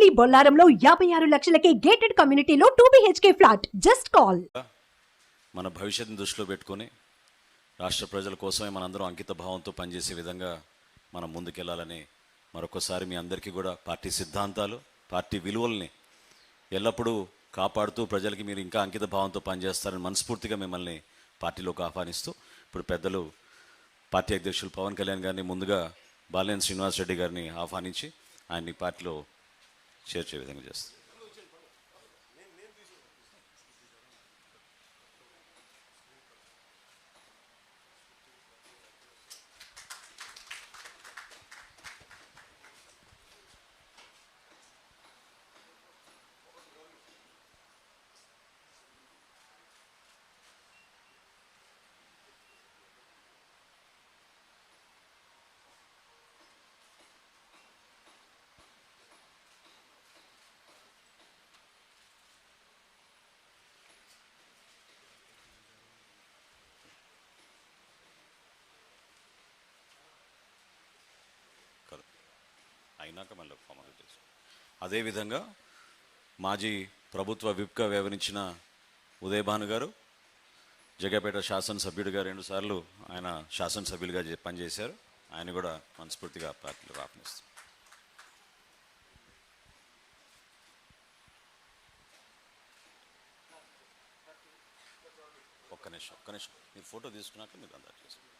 కొంపల్లి బొల్లారంలో యాభై ఆరు లక్షలకే గేటెడ్ కమ్యూనిటీలో two BHK flat just call మన భవిష్యత్తుని దృష్టిలో పెట్టుకొని రాష్ట్ర ప్రజల కోసమే మనందరం అంకిత భావంతో పనిచేసే విధంగా మనం ముందుకెళ్ళాలని మరొకసారి మీ అందరికీ కూడా పార్టీ సిద్ధాంతాలు పార్టీ విలువల్ని ఎల్లప్పుడూ కాపాడుతూ ప్రజలకి మీరు ఇంకా అంకిత భావంతో పనిచేస్తారని మనస్ఫూర్తిగా మిమ్మల్ని పార్టీలోకి ఆహ్వానిస్తూ ఇప్పుడు పెద్దలు పార్టీ అధ్యక్షులు పవన్ కళ్యాణ్ గారిని ముందుగా బాలినేని శ్రీనివాస్ రెడ్డి గారిని ఆహ్వానించి ఆయన్ని పార్టీలో çerçeveleneceğiz. అయినాక మళ్ళీ ఫార్మాలిటీస్ అదేవిధంగా మాజీ ప్రభుత్వ విప్గా వ్యవహరించిన ఉదయభాను గారు జగపేట శాసనసభ్యుడిగా రెండుసార్లు ఆయన శాసనసభ్యులుగా పనిచేశారు. ఆయన కూడా మనస్ఫూర్తిగా పార్టీలో ఆహ్వానిస్తారు ఒక్క నిమిషం ఒక్క నిమిషం. మీరు ఫోటో తీసుకున్నాక మీరు అందరు చేసుకోండి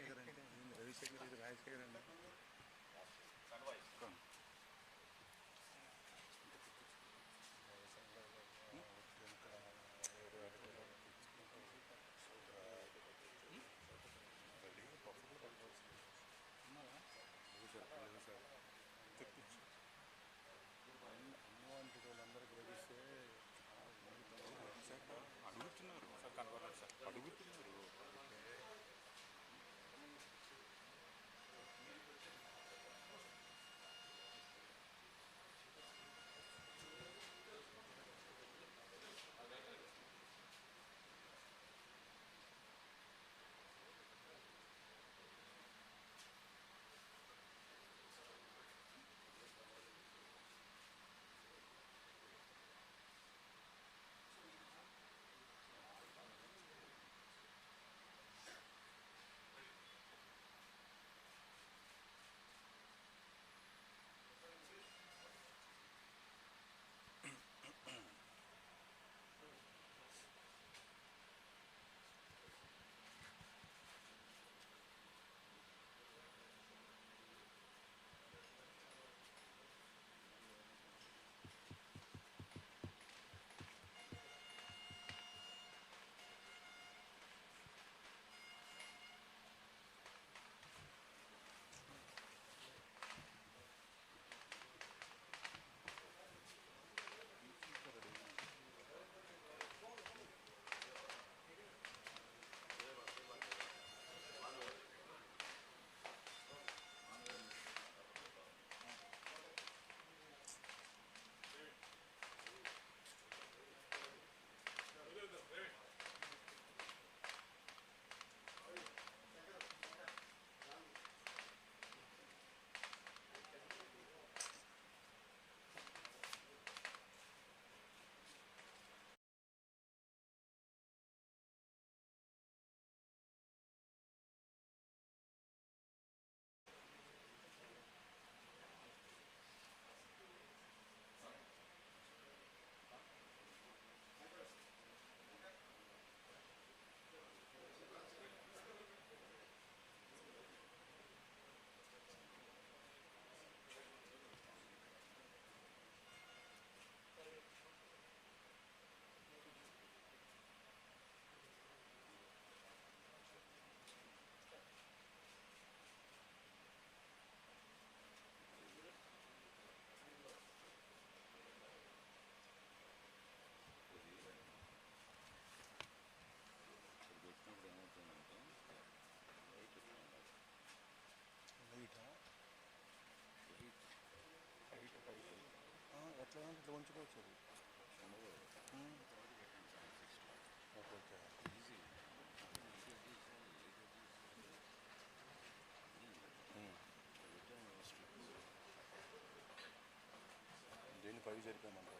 కూడా రాజశేఖర్ అంటే ఈయన రవిశేఖర్ ఇది ఉంచుకోవచ్చు అది. ఓకే ఓకే దీన్ని పైకి జరిపామంటే